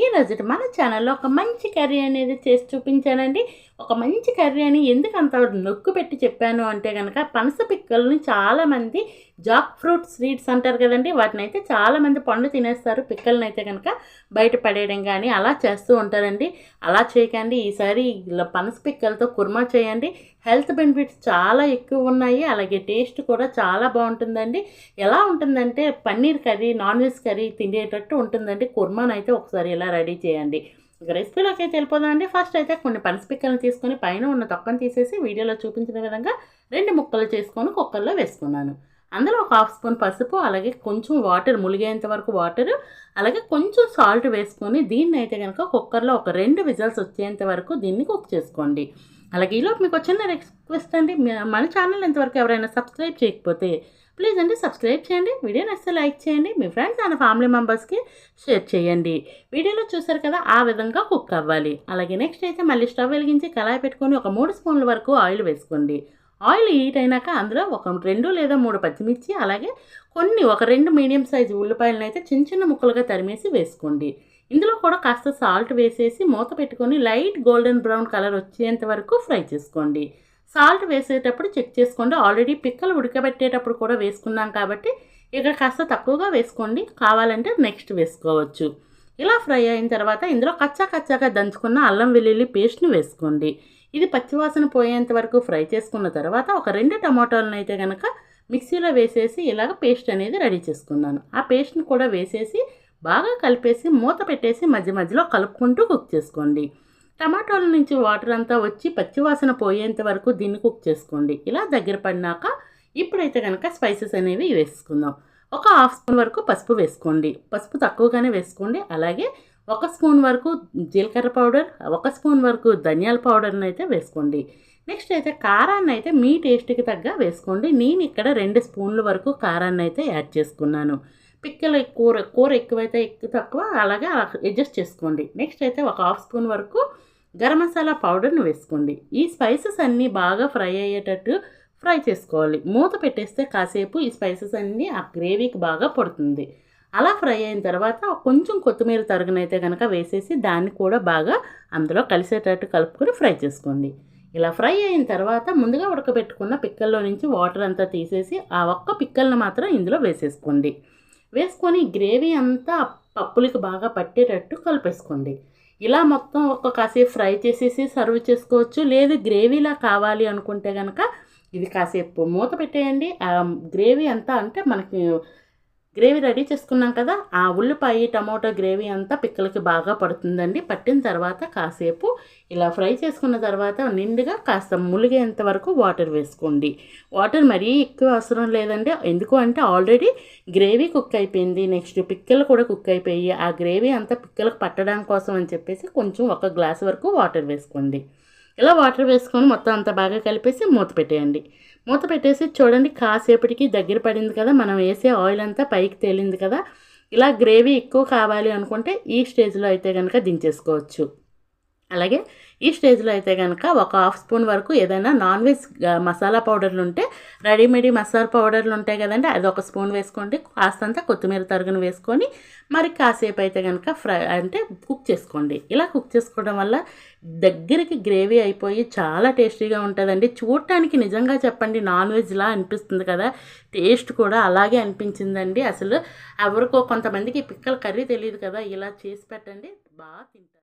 ఈ రోజు మన ఛానల్లో ఒక మంచి కర్రీ అనేది చేసి చూపించానండి. ఒక మంచి కర్రీ అని ఎందుకు అంత నొక్కు పెట్టి చెప్పాను అంటే కనుక పనస పిక్కల్ని చాలామంది జాక్ ఫ్రూట్ స్వీట్స్ అంటారు కదండి. వాటిని అయితే చాలామంది పండు తినేస్తారు. పిక్కల్ని అయితే కనుక బయట పడేయడం కానీ అలా చేస్తూ ఉంటారండి. అలా చేయకండి. ఈసారి ఇలా పనస పిక్కలతో కుర్మా చేయండి. హెల్త్ బెనిఫిట్స్ చాలా ఎక్కువ ఉన్నాయి. అలాగే టేస్ట్ కూడా చాలా బాగుంటుందండి. ఎలా ఉంటుందంటే paneer curry non veg curry తినేటట్టు ఉంటుందండి. కుర్మాను అయితే ఒకసారి ఇలా రెడీ చేయండి. ఇక రెసిపీలోకి అయితే వెళ్ళిపోదామండి ఫస్ట్ అయితే కొన్ని పనసపిక్కలను తీసుకొని పైన ఉన్న తొక్కను తీసేసి వీడియోలో చూపించిన విధంగా రెండు ముక్కలు చేసుకొని కుక్కర్లో వేసుకున్నాను. అందులో ఒక హాఫ్ స్పూన్ పసుపు అలాగే కొంచెం వాటర్ ములిగేంత వరకు వాటర్ అలాగే కొంచెం సాల్ట్ వేసుకొని దీన్ని అయితే కనుక కుక్కర్లో ఒక రెండు విజల్స్ వచ్చేంత వరకు దీన్ని కుక్ చేసుకోండి. అలాగే ఈలోపు మీకు చిన్న రిక్వెస్ట్ అండి. మన ఛానల్ ఇంతవరకు ఎవరైనా సబ్స్క్రైబ్ చేయకపోతే ప్లీజ్ అండి సబ్స్క్రైబ్ చేయండి. వీడియో నచ్చితే లైక్ చేయండి. మీ ఫ్రెండ్స్ అండ్ ఫ్యామిలీ మెంబర్స్కి షేర్ చేయండి. వీడియోలో చూసారు కదా ఆ విధంగా కుక్ అవ్వాలి. అలాగే నెక్స్ట్ అయితే మళ్ళీ స్టవ్ వెలిగించి కళాయి పెట్టుకొని ఒక మూడు స్పూన్ల వరకు ఆయిల్ వేసుకోండి. ఆయిల్ హీట్ అయినాక అందులో ఒక రెండు లేదా మూడు పచ్చిమిర్చి అలాగే కొన్ని ఒక రెండు మీడియం సైజు ఉల్లిపాయలను అయితే చిన్న చిన్న ముక్కలుగా తరిమేసి వేసుకోండి. ఇందులో కూడా కాస్త సాల్ట్ వేసేసి మూత పెట్టుకొని లైట్ గోల్డెన్ బ్రౌన్ కలర్ వచ్చేంత వరకు ఫ్రై చేసుకోండి. సాల్ట్ వేసేటప్పుడు చెక్ చేసుకోండి. ఆల్రెడీ పిక్కలు ఉడకబెట్టేటప్పుడు కూడా వేసుకున్నాం కాబట్టి ఇక్కడ కాస్త తక్కువగా వేసుకోండి. కావాలంటే నెక్స్ట్ వేసుకోవచ్చు. ఇలా ఫ్రై అయిన తర్వాత ఇందులో కచ్చా కచ్చాగా దంచుకున్న అల్లం వెల్లుల్లి పేస్ట్ని వేసుకోండి. ఇది పచ్చివాసన పోయేంత వరకు ఫ్రై చేసుకున్న తర్వాత ఒక రెండు టమాటాలను అయితే కనుక మిక్సీలో వేసేసి ఇలాగ పేస్ట్ అనేది రెడీ చేసుకున్నాను. ఆ పేస్ట్ని కూడా వేసేసి బాగా కలిపేసి మూత పెట్టేసి మధ్య మధ్యలో కలుపుకుంటూ కుక్ చేసుకోండి. టమాటోల నుంచి వాటర్ అంతా వచ్చి పచ్చివాసన పోయేంత వరకు దీన్ని కుక్ చేసుకోండి. ఇలా దగ్గర పడినాక ఇప్పుడైతే కనుక స్పైసెస్ అనేవి వేసుకుందాం. ఒక హాఫ్ స్పూన్ వరకు పసుపు వేసుకోండి. పసుపు తక్కువగానే వేసుకోండి. అలాగే ఒక స్పూన్ వరకు జీలకర్ర పౌడర్ ఒక స్పూన్ వరకు ధనియాల పౌడర్ని అయితే వేసుకోండి. నెక్స్ట్ అయితే కారాన్ని అయితే మీ టేస్ట్కి తగ్గ వేసుకోండి. నేను ఇక్కడ రెండు స్పూన్ల వరకు కారాన్ని అయితే యాడ్ చేసుకున్నాను. పిక్కలు కూర కూర ఎక్కువైతే ఎక్కువ తక్కువ అలాగే అలా అడ్జస్ట్ చేసుకోండి. నెక్స్ట్ అయితే ఒక హాఫ్ స్పూన్ వరకు గరం మసాలా పౌడర్ని వేసుకోండి. ఈ స్పైసెస్ అన్నీ బాగా ఫ్రై అయ్యేటట్టు ఫ్రై చేసుకోవాలి. మూత పెట్టేస్తే కాసేపు ఈ స్పైసెస్ అన్నీ ఆ గ్రేవీకి బాగా పడుతుంది. అలా ఫ్రై అయిన తర్వాత కొంచెం కొత్తిమీర తరుగునైతే కనుక వేసేసి దాన్ని కూడా బాగా అందులో కలిసేటట్టు కలుపుకొని ఫ్రై చేసుకోండి. ఇలా ఫ్రై అయిన తర్వాత ముందుగా ఉడకబెట్టుకున్న పిక్కల్లో నుంచి వాటర్ అంతా తీసేసి ఆ ఒక్క పిక్కల్ని మాత్రం ఇందులో వేసేసుకోండి. వేసుకొని గ్రేవీ అంతా పప్పులకి బాగా పట్టేటట్టు కలిపేసుకోండి. ఇలా మొత్తం ఒక కాసేపు ఫ్రై చేసేసి సర్వ్ చేసుకోవచ్చు. లేదు గ్రేవీలా కావాలి అనుకుంటే కనుక ఇది కాసేపు మూత పెట్టేయండి. ఆ గ్రేవీ అంతా అంటే మనకి గ్రేవీ రెడీ చేసుకున్నాం కదా ఆ ఉల్లిపాయ టమోటా గ్రేవీ అంతా పిక్కలకి బాగా పడుతుందండి. పట్టిన తర్వాత కాసేపు ఇలా ఫ్రై చేసుకున్న తర్వాత నిండుగా కాస్త ములిగేంత వరకు వాటర్ వేసుకోండి. వాటర్ మరీ ఎక్కువ అవసరం లేదండి. ఎందుకు అంటే ఆల్రెడీ గ్రేవీ కుక్ అయిపోయింది. నెక్స్ట్ పిక్కలు కూడా కుక్ అయిపోయి ఆ గ్రేవీ అంతా పిక్కలకు పట్టడం కోసం అని చెప్పేసి కొంచెం ఒక గ్లాస్ వరకు వాటర్ వేసుకోండి. ఇలా వాటర్ వేసుకొని మొత్తం అంతా బాగా కలిపేసి మూత పెట్టేయండి. మూత పెట్టేసి చూడండి కాసేపటికి దగ్గర పడింది కదా మనం వేసే ఆయిల్ అంతా పైకి తేలింది కదా. ఇలా గ్రేవీ ఎక్కువ కావాలి అనుకుంటే ఈ స్టేజ్లో అయితే కనుక దించేసుకోవచ్చు. అలాగే ఈ స్టేజ్లో అయితే కనుక ఒక హాఫ్ స్పూన్ వరకు ఏదైనా నాన్ వెజ్ మసాలా పౌడర్లు ఉంటే రెడీమేడ్ మసాలా పౌడర్లు ఉంటాయి కదండి అది ఒక స్పూన్ వేసుకోండి కాస్తంత కొత్తిమీర తరుగును వేసుకొని మరి కాసేపు అయితే కనుక ఫ్రై అంటే కుక్ చేసుకోండి. ఇలా కుక్ చేసుకోవడం వల్ల దగ్గరికి గ్రేవీ అయిపోయి చాలా టేస్టీగా ఉంటుందండి. చూడటానికి నిజంగా చెప్పండి నాన్ వెజ్లా అనిపిస్తుంది కదా టేస్ట్ కూడా అలాగే అనిపించిందండి. అసలు ఎవరికో కొంతమందికి పిక్కల కర్రీ తెలియదు కదా ఇలా చేసి పెట్టండి బాగా తింటారు.